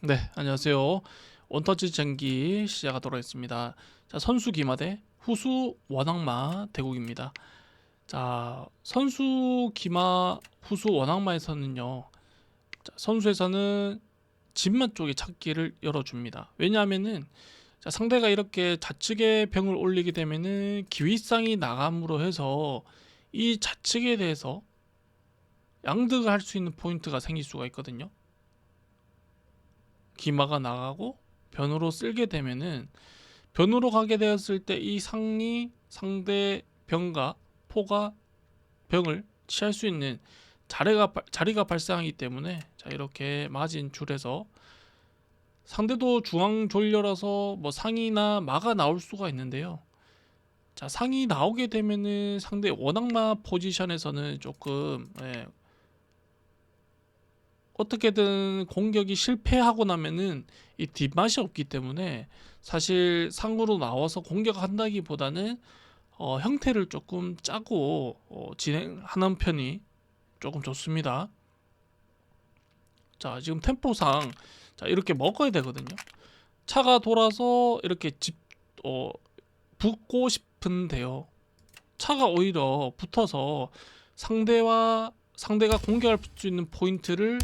네, 안녕하세요. 원터치 전기 시작하도록 하겠습니다. 자, 선수 기마 대 후수 원악마 대국입니다. 자, 선수 기마 후수 원악마에서는요. 자, 선수에서는 진마 쪽에 찾기를 열어줍니다. 왜냐하면은 자, 상대가 이렇게 좌측에 병을 올리게 되면은 기위쌍이 나감으로 해서 이 좌측에 대해서 양득을 할 수 있는 포인트가 생길 수가 있거든요. 기마가 나가고 변으로 쓸게 되면은 변으로 가게 되었을 때 이 상이 상대 병과 포가 병을 취할 수 있는 자리가 발- 자리가 발생하기 때문에 자 이렇게 마진 줄에서 상대도 중앙 졸려라서 뭐 상이나 마가 나올 수가 있는데요. 자 상이 나오게 되면은 상대 원악마 포지션에서는 조금 예, 어떻게든 공격이 실패하고 나면은 이 뒷맛이 없기 때문에 사실 상으로 나와서 공격한다기보다는 어, 형태를 조금 짜고 어, 진행하는 편이 조금 좋습니다. 자 지금 템포상 자 이렇게 먹어야 되거든요. 차가 돌아서 이렇게 집 어, 붙고 싶은데요. 차가 오히려 붙어서 상대와 상대가 공격할 수 있는 포인트를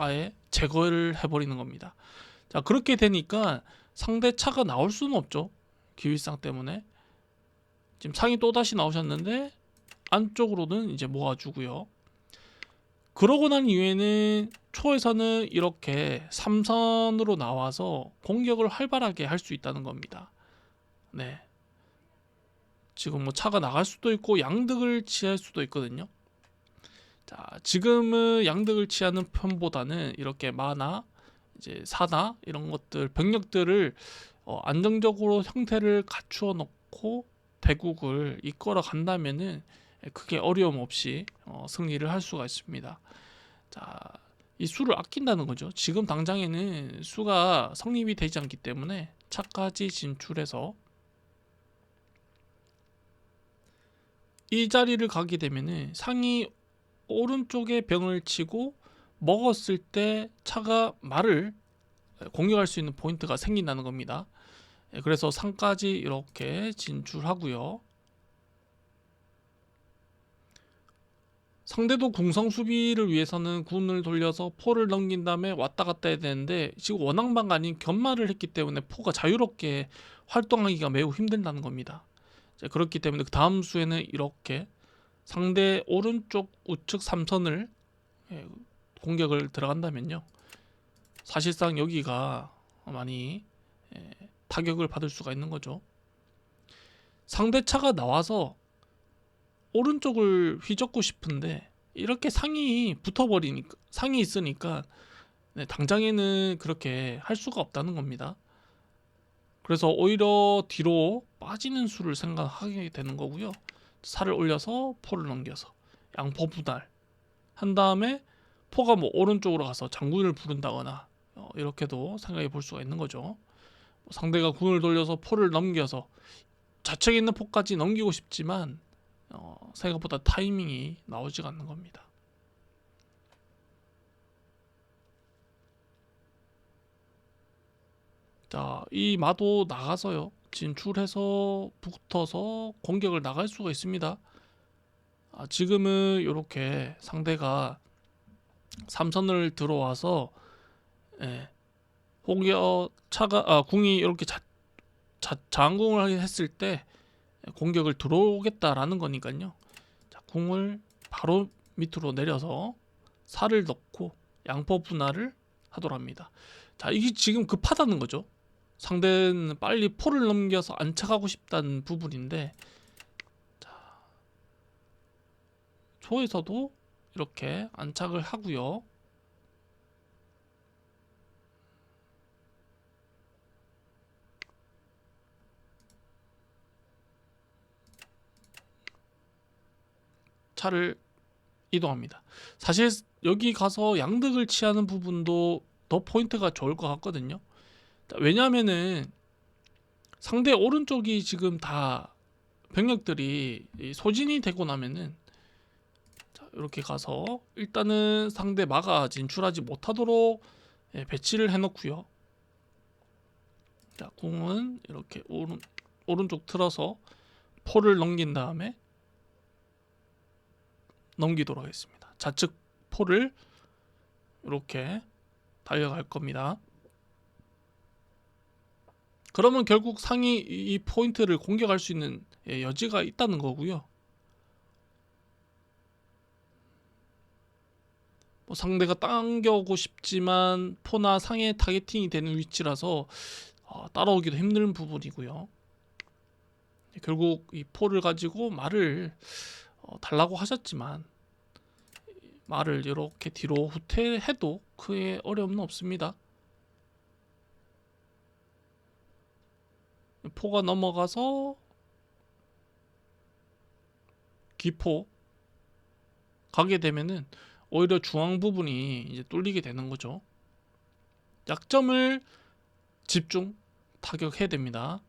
아예 제거를 해버리는 겁니다. 자 그렇게 되니까 상대 차가 나올 수는 없죠. 기위상 때문에 지금 상이 또 다시 나오셨는데 안쪽으로는 이제 모아주고요. 그러고 난 이후에는 초에서는 이렇게 삼선으로 나와서 공격을 활발하게 할 수 있다는 겁니다. 네. 지금 뭐 차가 나갈 수도 있고 양득을 취할 수도 있거든요. 자, 지금은 양득을 취하는 편보다는 이렇게 마나 이제 사나 이런 것들 병력들을 어, 안정적으로 형태를 갖추어 놓고 대국을 이끌어 간다면은 크게 어려움 없이 어, 승리를 할 수가 있습니다. 자, 이 수를 아낀다는 거죠. 지금 당장에는 수가 성립이 되지 않기 때문에 차까지 진출해서 이 자리를 가게 되면은 상이 오른쪽에 병을 치고 먹었을 때 차가 말을 공격할 수 있는 포인트가 생긴다는 겁니다. 예, 그래서 상까지 이렇게 진출하고요. 상대도 궁성 수비를 위해서는 군을 돌려서 포를 넘긴 다음에 왔다 갔다 해야 되는데 지금 원앙방 아닌 견마를 했기 때문에 포가 자유롭게 활동하기가 매우 힘들다는 겁니다. 그렇기 때문에 그 다음 수에는 이렇게 상대 오른쪽 우측 삼선을 예, 공격을 들어간다면요. 사실상 여기가 많이 예, 타격을 받을 수가 있는 거죠. 상대 차가 나와서 오른쪽을 휘젓고 싶은데 이렇게 상이 붙어버리니까 상이 있으니까 네, 당장에는 그렇게 할 수가 없다는 겁니다. 그래서 오히려 뒤로 빠지는 수를 생각하게 되는 거고요. 살을 올려서 포를 넘겨서 양포 분할 한 다음에 포가 뭐 오른쪽으로 가서 장군을 부른다거나 어, 이렇게도 생각해 볼 수가 있는 거죠. 뭐 상대가 군을 돌려서 포를 넘겨서 좌측에 있는 포까지 넘기고 싶지만 어, 생각보다 타이밍이 나오지가 않는 겁니다. 자, 이 마도 나가서요. 진출해서 붙어서 공격을 나갈 수가 있습니다. 아, 지금은 이렇게 상대가 삼선을 들어와서 예, 공격 차가 아, 궁이 이렇게 자, 자, 장궁을 했을 때 공격을 들어오겠다라는 거니까요. 자, 궁을 바로 밑으로 내려서 살을 넣고 양포 분할을 하도록 합니다. 자, 이게 지금 급하다는 거죠. 상대는 빨리 포를 넘겨서 안착하고 싶다는 부분인데 자, 초에서도 이렇게 안착을 하고요. 차를 이동합니다. 사실 여기 가서 양득을 취하는 부분도 더 포인트가 좋을 것 같거든요. 자, 왜냐하면은 상대 오른쪽이 지금 다 병력들이 이 소진이 되고 나면은 자, 이렇게 가서 일단은 상대 마가 진출하지 못하도록 예, 배치를 해놓고요. 자, 공은 이렇게 오른 오른쪽 틀어서 포를 넘긴 다음에 넘기도록 하겠습니다. 좌측 포를 이렇게 달려갈 겁니다. 그러면 결국 상이 이 포인트를 공격할 수 있는 예, 여지가 있다는 거고요. 뭐 상대가 당겨오고 싶지만 포나 상에 타겟팅이 되는 위치라서 어, 따라오기도 힘든 부분이고요. 결국 이 포를 가지고 말을 어, 달라고 하셨지만 말을 이렇게 뒤로 후퇴해도 크게 어려움은 없습니다. 포가 넘어가서 기포 가게 되면은 오히려 중앙 부분이 이제 뚫리게 되는 거죠. 약점을 집중 타격해야 됩니다.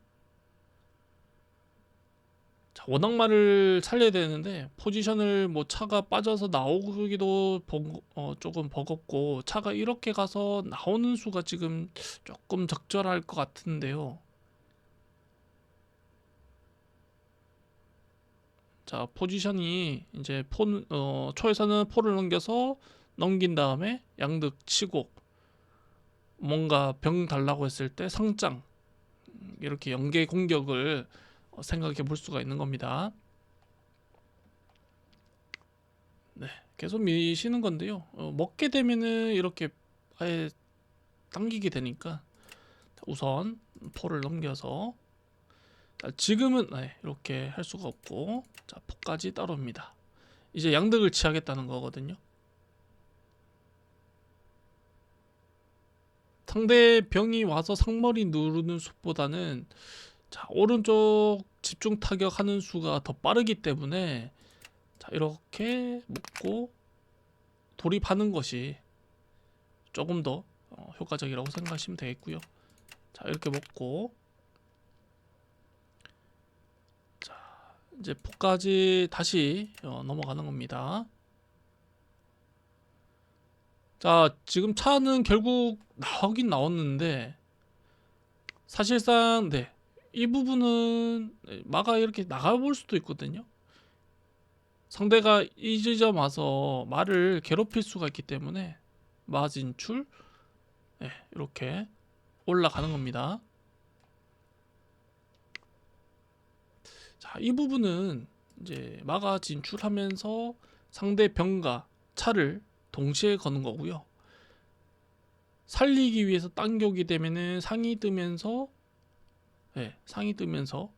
자, 원악마를 살려야 되는데 포지션을 뭐 차가 빠져서 나오기도 버, 어, 조금 버겁고 차가 이렇게 가서 나오는 수가 지금 조금 적절할 것 같은데요. 자 포지션이 이제 포 어, 초에서는 포를 넘겨서 넘긴 다음에 양득 치고 뭔가 병 달라고 했을 때 상장 음, 이렇게 연계 공격을 어, 생각해 볼 수가 있는 겁니다. 네, 계속 미시는 건데요. 어, 먹게 되면은 이렇게 아예 당기게 되니까 우선 포를 넘겨서 자, 지금은 네, 이렇게 할 수가 없고 자 포까지 따로입니다. 이제 양득을 취하겠다는 거거든요. 상대 병이 와서 상머리 누르는 수보다는 자 오른쪽 집중 타격하는 수가 더 빠르기 때문에 자 이렇게 묶고 돌입하는 것이 조금 더 어, 효과적이라고 생각하시면 되겠고요. 자 이렇게 먹고 이제 포까지 다시 어, 넘어가는 겁니다. 자, 지금 차는 결국 나오긴 나왔는데 사실상 네. 이 부분은 마가 이렇게 나가볼 수도 있거든요. 상대가 이 지점 와서 말을 괴롭힐 수가 있기 때문에 마 진출 네, 이렇게 올라가는 겁니다. 이 부분은 이제 마가 진출하면서 상대 병과 차를 동시에 거는 거고요. 살리기 위해서 당겨오게 되면은 상이 뜨면서 네, 상이 뜨면서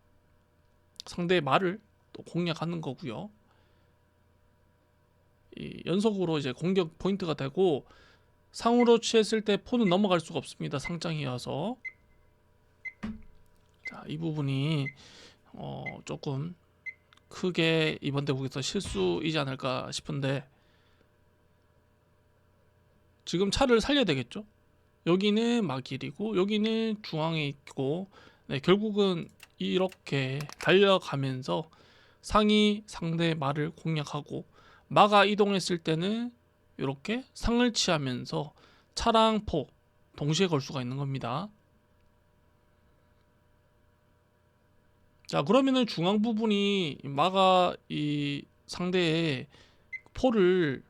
상대의 말을 또 공략하는 거고요. 이 연속으로 이제 공격 포인트가 되고 상으로 취했을 때 포는 넘어갈 수가 없습니다. 상장이어서 자, 이 부분이 어, 조금 크게 이번 대국에서 실수이지 않을까 싶은데 지금 차를 살려야 되겠죠? 여기는 막길이고 여기는 중앙에 있고 네, 결국은 이렇게 달려가면서 상이 상대 말을 공략하고 마가 이동했을 때는 이렇게 상을 취하면서 차랑 포 동시에 걸 수가 있는 겁니다. 자 그러면은 중앙 부분이 마가 이 상대의 포를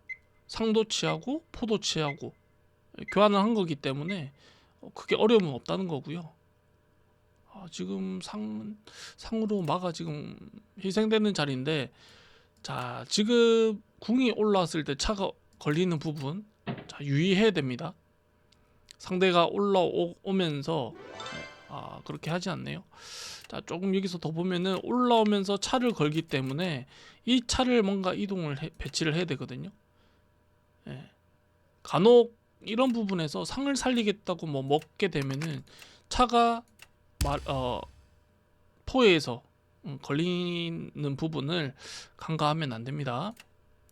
상도 취하고 포도 취하고 교환을 한 거기 때문에 크게 어려움은 없다는 거고요. 아, 지금 상 상으로 마가 지금 희생되는 자리인데 자 지금 궁이 올라왔을 때 차가 걸리는 부분 자 유의해야 됩니다. 상대가 올라오면서 아 그렇게 하지 않네요. 자 조금 여기서 더 보면은 올라오면서 차를 걸기 때문에 이 차를 뭔가 이동을 해, 배치를 해야 되거든요. 예. 간혹 이런 부분에서 상을 살리겠다고 뭐 먹게 되면은 차가 말, 어, 포에서 음, 걸리는 부분을 간과하면 안 됩니다.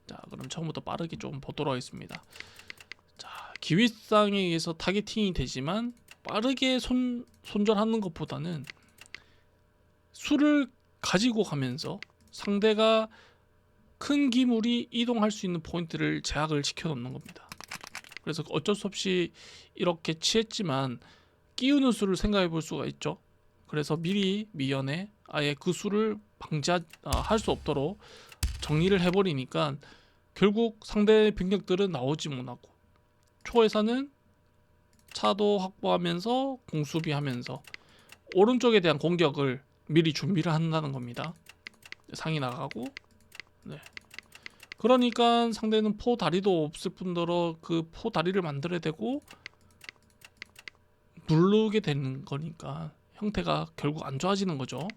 자, 그럼 처음부터 빠르게 좀 보도록 하겠습니다. 자, 기윗상에 의해서 타겟팅이 되지만 빠르게 손 손절하는 것보다는 수를 가지고 가면서 상대가 큰 기물이 이동할 수 있는 포인트를 제약을 시켜 놓는 겁니다. 그래서 어쩔 수 없이 이렇게 취했지만 끼우는 수를 생각해 볼 수가 있죠. 그래서 미리 미연에 아예 그 수를 방지할 수 없도록 정리를 해버리니까 결국 상대 병력들은 나오지 못하고 초에서는 차도 확보하면서 공수비하면서 오른쪽에 대한 공격을 미리 준비를 한다는 겁니다. 상이 나가고 네. 그러니까 상대는 포 다리도 없을 뿐더러 그 포 다리를 만들어야 되고 누르게 되는 거니까 형태가 결국 안 좋아지는 거죠.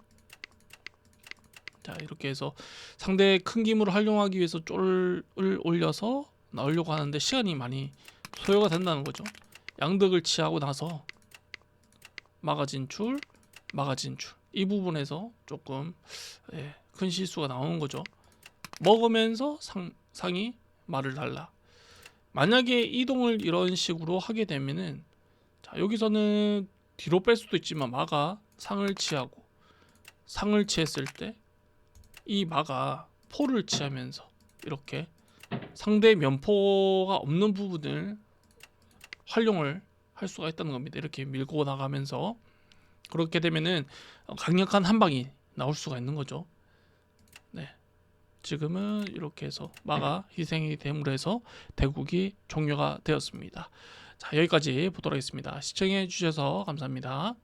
자 이렇게 해서 상대의 큰 기물을 활용하기 위해서 쫄을 올려서 나오려고 하는데 시간이 많이 소요가 된다는 거죠. 양득을 취하고 나서 마가 진출, 마가 진출 이 부분에서 조금 예, 큰 실수가 나오는 거죠. 먹으면서 상, 상이 말을 달라. 만약에 이동을 이런 식으로 하게 되면은 자 여기서는 뒤로 뺄 수도 있지만 마가 상을 취하고 상을 취했을 때 이 마가 포를 취하면서 이렇게 상대 면포가 없는 부분을 활용을 할 수가 있다는 겁니다. 이렇게 밀고 나가면서 그렇게 되면은 강력한 한 방이 나올 수가 있는 거죠. 네. 지금은 이렇게 해서 마가 희생이 됨으로 해서 대국이 종료가 되었습니다. 자, 여기까지 보도록 하겠습니다. 시청해 주셔서 감사합니다.